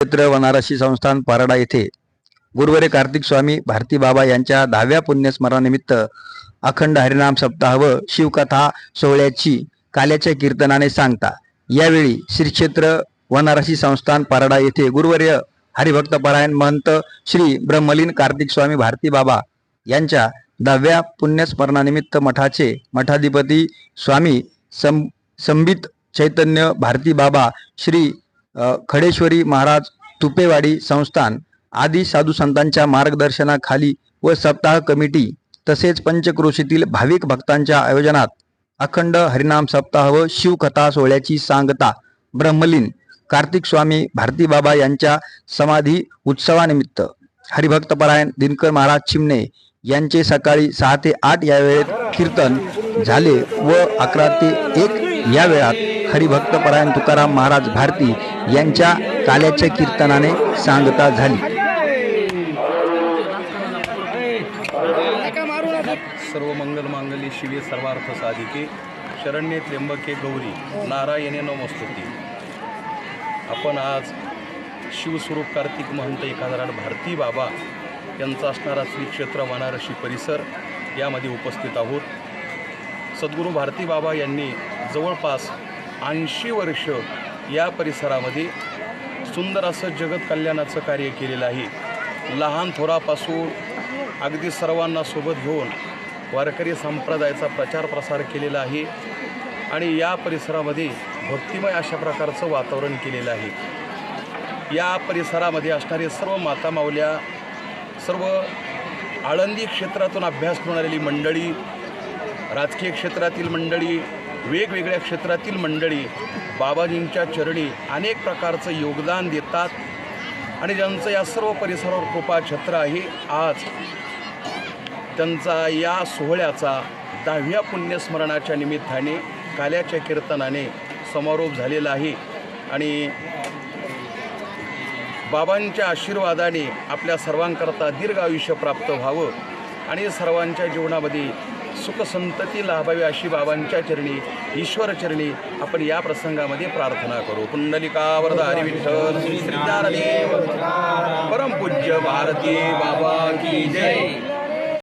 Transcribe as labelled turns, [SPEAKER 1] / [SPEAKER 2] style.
[SPEAKER 1] क्षेत्र वनारसी संस्थान पारडा येथे गुरुवारी कार्तिक स्वामी भारती बाबा यांच्या दहाव्या पुण्यस्मरणानिमित्त अखंड हरिनाम सप्ताह व शिवकथा सोहळ्याची काल्याच्या कीर्तनाने सांगता. यावेळी श्री क्षेत्र वनारसी संस्थान पारडा येथे गुरुवर्य हरिभक्त परायण महंत श्री ब्रह्मलीन कार्तिक स्वामी भारती बाबा यांच्या दहाव्या पुण्यस्मरणानिमित्त मठाचे मठाधिपती स्वामी संबित चैतन्य भारती बाबा श्री खडेश्वरी महाराज तुपेवाडी संस्थान आदी साधू संतांच्या मार्गदर्शनाखाली व सप्ताह कमिटी तसेच पंचक्रोशीतील भाविक भक्तांच्या आयोजनात अखंड हरिनाम सप्ताह व शिवकथा सोहळ्याची सांगता ब्रह्मलीन कार्तिक स्वामी भारती बाबा यांच्या समाधी उत्सवानिमित्त हरिभक्तपरायण दिनकर महाराज चिमणे यांचे सकाळी सहा ते आठ या वेळेत कीर्तन झाले व अकरा ते एक या वेळात हरिभक्तपरायण तुकाराम महाराज भारती यांच्या काल्याच्या कीर्तनाने सांगता झाली.
[SPEAKER 2] सर्व मंगल मांगली शिवे सर्वार्थ साधिके. शरण्ये त्र्यंबके गौरी नारायणे नमस्तुती. आपण आज शिवस्वरूप कार्तिक महंत एकाधाराड भारती बाबा यांचा असणारा श्री क्षेत्र वनारसी परिसर यामध्ये उपस्थित आहोत. सद्गुरू भारती बाबा यांनी जवळपास ऐंशी वर्ष या परिसरामध्ये सुंदर असं जगत कल्याणाचं कार्य केलेलं आहे. लहान थोरापासून अगदी सर्वांना सोबत घेऊन वारकरी संप्रदायाचा प्रचार प्रसार केलेला आहे आणि या परिसरामध्ये भक्तिमय अशा प्रकारचं वातावरण केलेलं आहे. या परिसरामध्ये असणारे सर्व माता मावल्या सर्व आळंदी क्षेत्रातून अभ्यास करून आलेली मंडळी राजकीय क्षेत्रातील मंडळी वेगवेगळ्या क्षेत्रातील मंडळी बाबाजींच्या चरणी अनेक प्रकारचं योगदान देतात. आणि ज्यांचं या सर्व परिसरावर कृपा छत्र आहे आज त्यांचा या सोहळ्याचा दहाव्या पुण्यस्मरणाच्या निमित्ताने काल्याच्या कीर्तनाने समारोप झालेला आहे. आणि बाबांच्या आशीर्वादाने आपल्या सर्वांकरता दीर्घ आयुष्य प्राप्त व्हावं. आणि सर्वांच्या जीवनामध्ये सुखसंतती लाभावी अशी बाबांच्या चरणी ईश्वरचरणी आपण या प्रसंगामध्ये प्रार्थना करू. पुंडलिका वरदा हरी विठ्ठल श्री ज्ञानदेव परमपूज्य भारती बाबा की जय.